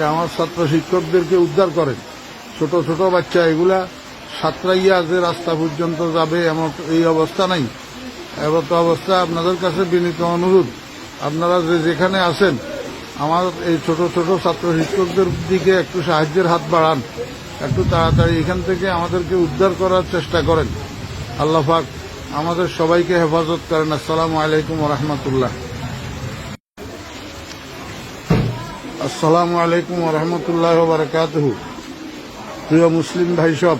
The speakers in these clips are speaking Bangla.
আমার ছাত্র শিক্ষকদেরকে উদ্ধার করেন। ছোট ছোট বাচ্চা এগুলা সাতরাইয়া যে রাস্তা পর্যন্ত যাবে এমন এই অবস্থা নাই। এমত অবস্থা আপনাদের কাছে বিনীত অনুরোধ। আপনারা যে যেখানে আছেন, আমার এই ছোট ছোট ছাত্র শিক্ষকদের দিকে একটু সাহায্যের হাত বাড়ান। একটু তাড়াতাড়ি এখান থেকে আমাদেরকে উদ্ধার করার চেষ্টা করেন। আল্লাহ পাক আমাদের সবাইকে হেফাজত করেন। আসসালামু আলাইকুম রহমতুল্লাহ। আসসালামু আলাইকুম রহমতুল্লাহ বারকাতহু। প্রিয় মুসলিম ভাই সব,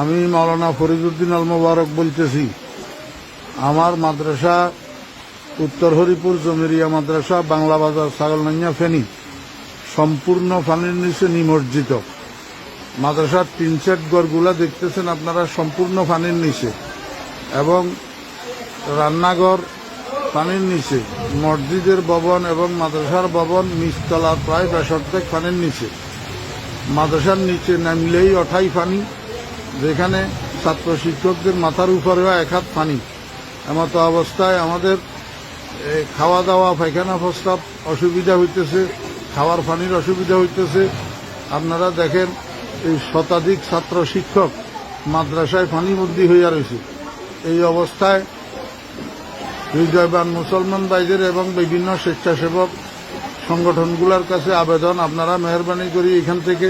আমি মাওলানা ফরিদুদ্দিন আল মোবারক বলতেছি, আমার মাদ্রাসা উত্তর হরিপুর জমিরিয়া মাদ্রাসা বাংলা বাজার ছাগলনাইয়া ফেনী, সম্পূর্ণ পানির নিচে নিমজ্জিত। মাদ্রাসার তিন সেট গড়গুলা দেখতেছেন আপনারা, সম্পূর্ণ পানির নিচে এবং রান্নাঘর পানির নিচে। মসজিদের ভবন এবং মাদ্রাসার ভবন নিচতলা প্রায় বেসর্ধেক পানির নিচে। মাদ্রাসার নিচে নামলেই অঠাই পানি, যেখানে ছাত্র শিক্ষকদের মাথার উপরেও এক হাত পানি। এমতো অবস্থায় আমাদের খাওয়া দাওয়া পায়খানা প্রস্তাব অসুবিধা হইতেছে, খাওয়ার পানির অসুবিধা হইতেছে। আপনারা দেখেন, এই শতাধিক ছাত্র শিক্ষক মাদ্রাসায় পানিবন্দী হইয়া রয়েছে এই অবস্থায় হৃদয়বান মুসলমান ভাইদের এবং বিভিন্ন স্বেচ্ছাসেবক সংগঠনগুলোর কাছে আবেদন। আপনারা মেহরবানি করি এখান থেকে।